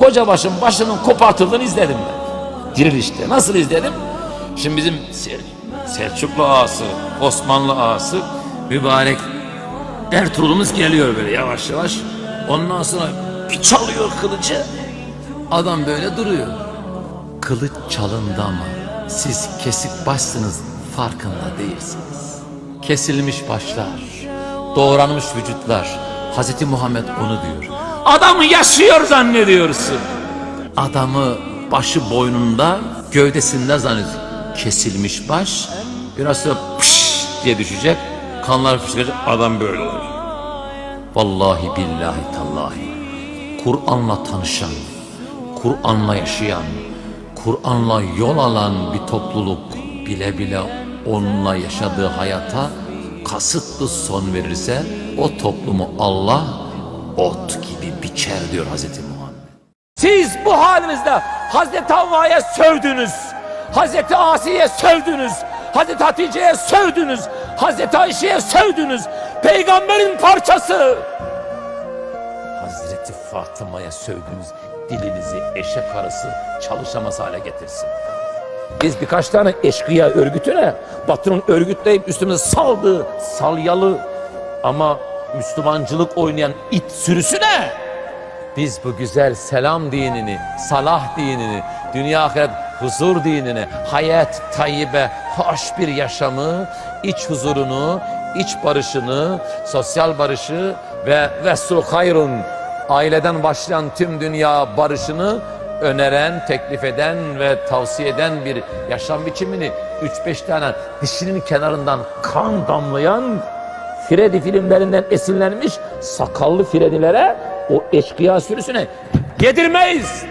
Koca başın başının kopartıldığını izledim ben. Dirilişte. Nasıl izledim? Şimdi bizim Sel Selçuklu ağası, Osmanlı ağası mübarek Ertuğrul'umuz geliyor böyle yavaş yavaş. Ondan sonra bir çalıyor kılıcı. Adam böyle duruyor. Kılıç çalındı ama siz kesik başsınız farkında değilsiniz. Kesilmiş başlar, doğranmış vücutlar. Hazreti Muhammed onu diyor. Adamı yaşıyor zannediyorsun. Adamı başı boynunda, gövdesinde zannediyorsun. Kesilmiş baş, biraz sonra pış diye düşecek. Kanlar fışkıracak, adam böyle olur. Vallahi billahi tallahi. Kur'an'la tanışan, Kur'an'la yaşayan, Kur'an'la yol alan bir topluluk bile bile onunla yaşadığı hayata kasıtlı son verirse o toplumu Allah ot gibi biçer diyor Hazreti Muhammed. Siz bu halinizde Hazreti Havva'ya sövdünüz. Hazreti Asiye sövdünüz. Hazreti Hatice'ye sövdünüz. Hazreti Ayşe'ye sövdünüz. Peygamberin parçası. Hazreti Fatıma'ya sövdünüz. Dilinizi eşek arası çalışamaz hale getirsin. Biz birkaç tane eşkıya örgütüne Batı'nın örgütleyip üstümüze saldığı salyalı ama Müslümancılık oynayan it sürüsüne biz bu güzel selam dinini, salah dinini, dünya ahiret huzur dinini, hayat tayyibe, hoş bir yaşamı, iç huzurunu, iç barışını, sosyal barışı ve vesru hayrun, aileden başlayan tüm dünya barışını öneren, teklif eden ve tavsiye eden bir yaşam biçimini 3-5 tane dişinin kenarından kan damlayan Fredi filmlerinden esinlenmiş sakallı Fredilere o eşkıya sürüsüne yedirmeyiz.